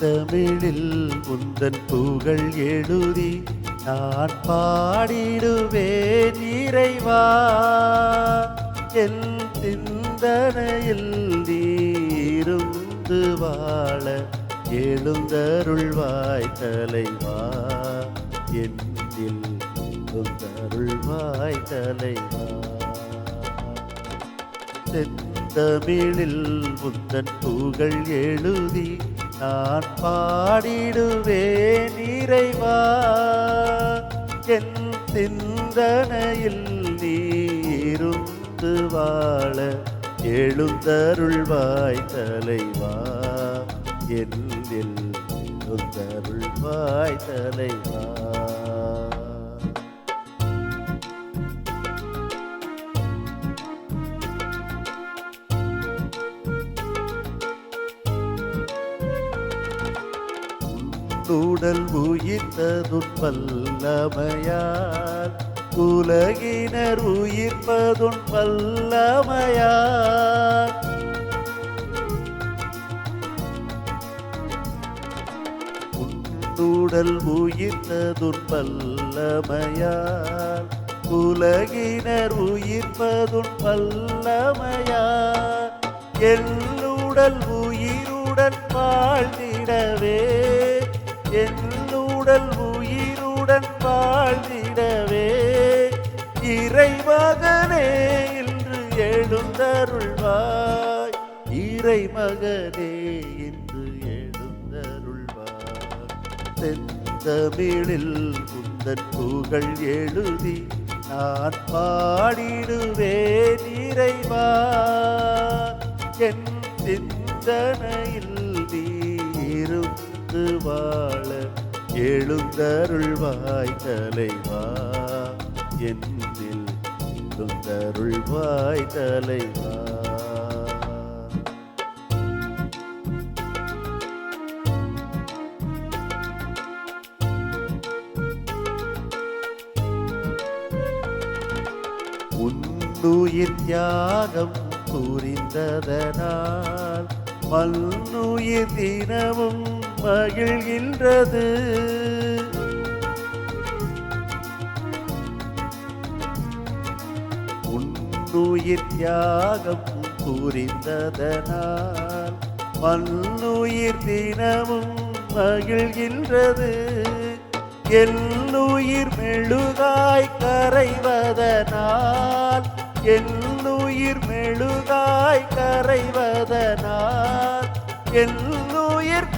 தமிழில் உந்தன் புகழ் எழுதி நான் பாடிடுவேன் இறைவா. என் சிந்தனையில் நீருந்து வாழ எழுந்தருள்வாய் தலைவா. என்னில் எழுந்தருள்வாய் தலைவா. செந்தமிழில் உந்தன் புகழ் எழுதி நான் பாடிடுவேன் இறைவா. என் சிந்தனையில் நீருந்து வாழ எழுந்தருள்வாய் தலைவா. என்னில் எழுந்தருள்வாய் தலைவா. சூடல் உயிர்த்ததும் வல்லமையால் உலகினர் உயிர்ப்பதும் வல்லமையால் உன்னுடல் உயிர்த்ததும் வல்லமையால் உலகினர் உயிர்ப்பதும் வல்லமையால் எல்லுடல் உயிருடன் வாழ்ந்திடவே என்னுடல் உயிருடன் வாழ்ந்திடவே? இறைமகனே இன்று எழுந்தருள்வாய். இறைமகனே இன்று எழுந்தருள்வாய். செந்தமிழில் குந்தன் புகழ் எழுதி நான் பாடிடுவேன் இறைவா. என் சிந்தனையில் வாழ்ந்து வாழ எழுந்தருள்வாய் தலைவா. என்னில் எழுந்தருள்வாய் தலைவா. உன்னுயிர் தியாகம் புரிந்ததனால் மல்லுயிர் தினமும் மகிழ்கின்றது. உன்னுயிர் தியாகம் புரிந்ததனால் மண்ணுயிர் தினமும் மகிழ்கின்றது. எல்லுயிர் மெழுகாய் கரைவதனால் எல்லுயிர் மெழுகாய் கரைவதனால் என்னுயிர்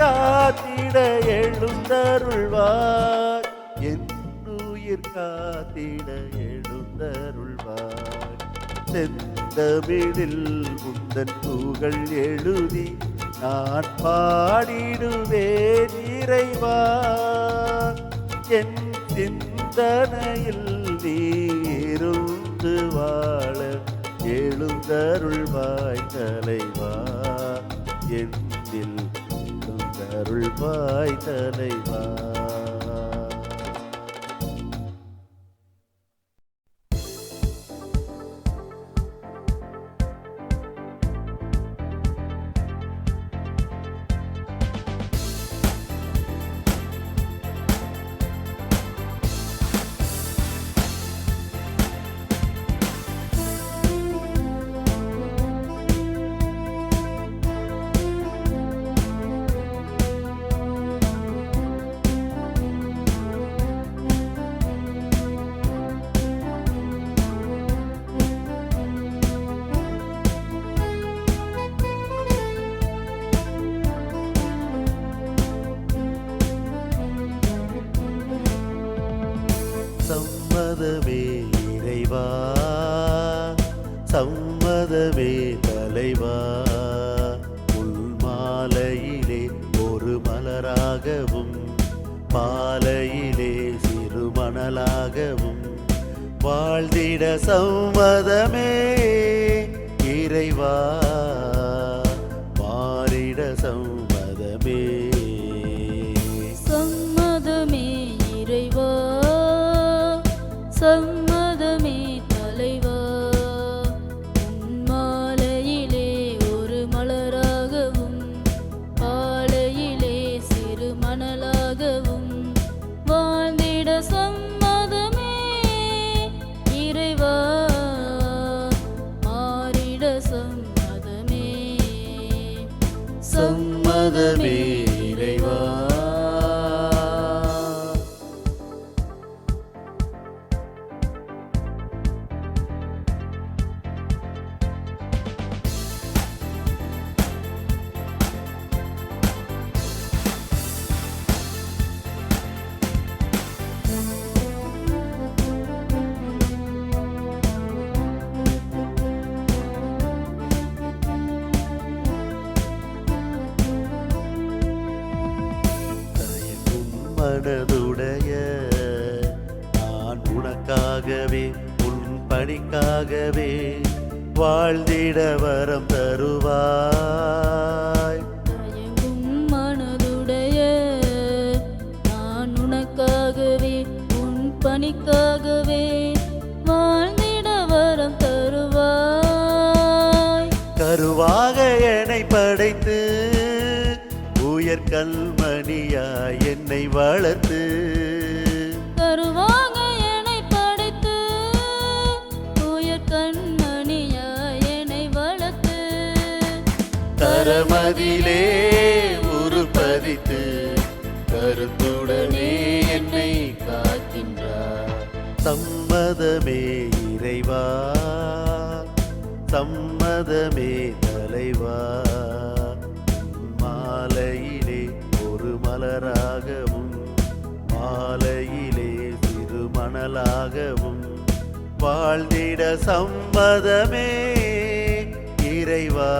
காத்திட எழுந்தருள்வார். என்னுயிர் காத்திட எழுந்தருள்வார். செந்தமிழில் முந்தன் புகழ் எழுதி நான் பாடிடுவேன் இறைவா. என் சிந்தனையில் நீருந்து வாழ எழுந்தருள்வாய் தலைவா. என் எழுந்தருள்வாய் தலைவா. சம்மதமே இறைவா? சம்மதமே தலைவா? உள்மாலையிலே ஒரு மலராகவும் மாலையிலே சிறு மணலாகவும் வாழ்ந்திட சம்மதமே இறைவா? மாறிட சம்மதமே சம்மதமே இறைவா மனதுடைய நான் உனக்காகவே உன் பணிக்காகவே வாழ்ந்திட வரம் தருவாய். மனதுடைய. நான் உனக்காகவே உன் பணிக்காகவே வாழ்ந்திட வரம் தருவாய். கருவாக என்னை படைத்து உயர் கல்மணியாய் என்னை வளர்த்து. கருவாக என்னை படைத்து. உயர் கண்மணியாய் என்னை வளர்த்து. தரமதிலே உருப்பதித்து கருத்துடனே என்னை காக்கின்றார். சம்மதமே இறைவா சம்மதமே சம்மதமே இறைவா.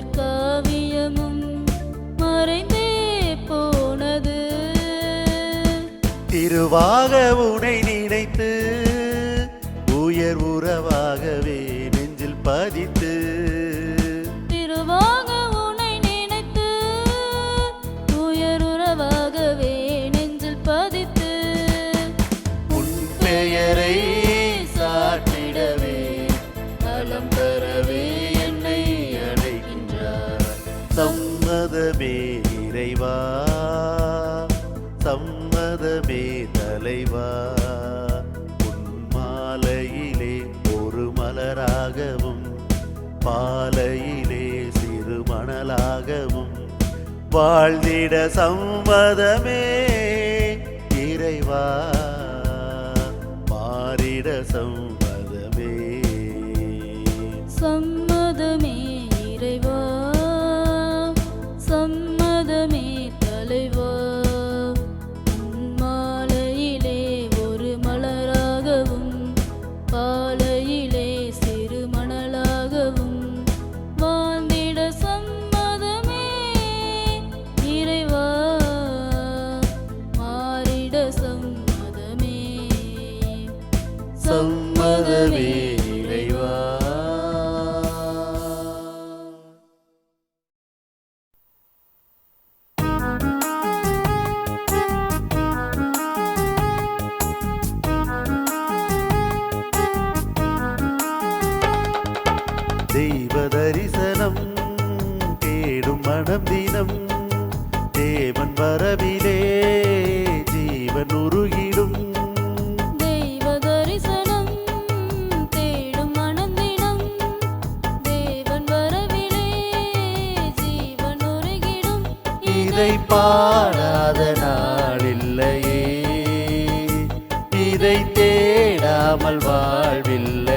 உயர் காவியமும் மறைந்தே போனது. திருவாக உனை வாழ்ந்திட சம்மதமே. இறைவா மாறிட சம்மதமே. சம்மதமே தெய்வ தரிசனம் தேடும் மனம் தினம் தேவன் வரவிலே ஜீவன் உருகிடும். தெய்வ தரிசனம் தேடும் மனந்தினம் தேவன் வரவிலே ஜீவன் உருகிடும். இதை பாடாத நாளில்லையே இதை தேடாமல் வாழ்வில்லையே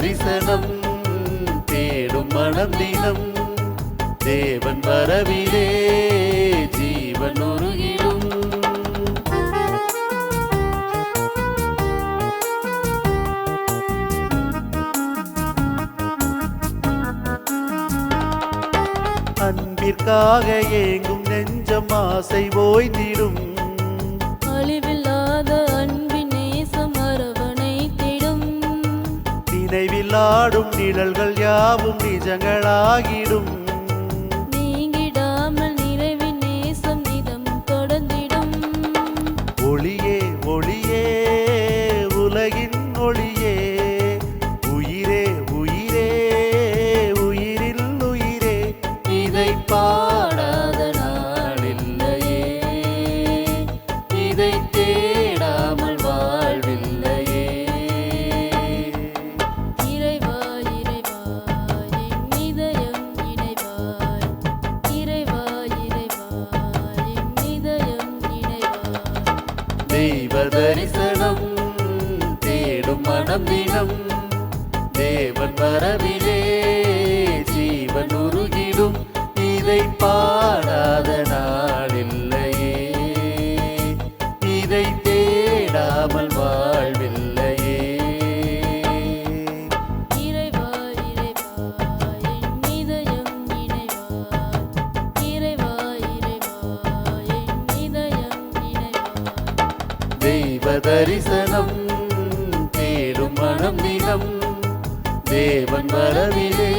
தரிசனம் தேடும் மனம் தினம் தேவன் வரவிலே ஜீவன் உருகிடும். அன்பிற்காக ஏங்கும் நெஞ்சம் ஆசை ஓய்ந்திடும். நினைவிலாடும் நிழல்கள் யாவும் நிஜங்களாகிடும். தினம் தினம் தேவன் வரவிலே ஜீவன் உருகிடும். இதை பாடாத நாளில்லையே இதை தேடாமல் வாழ்வில்லையே. தெய்வ தரிசனம் மனம் தினம் தேவன் வரவிலே.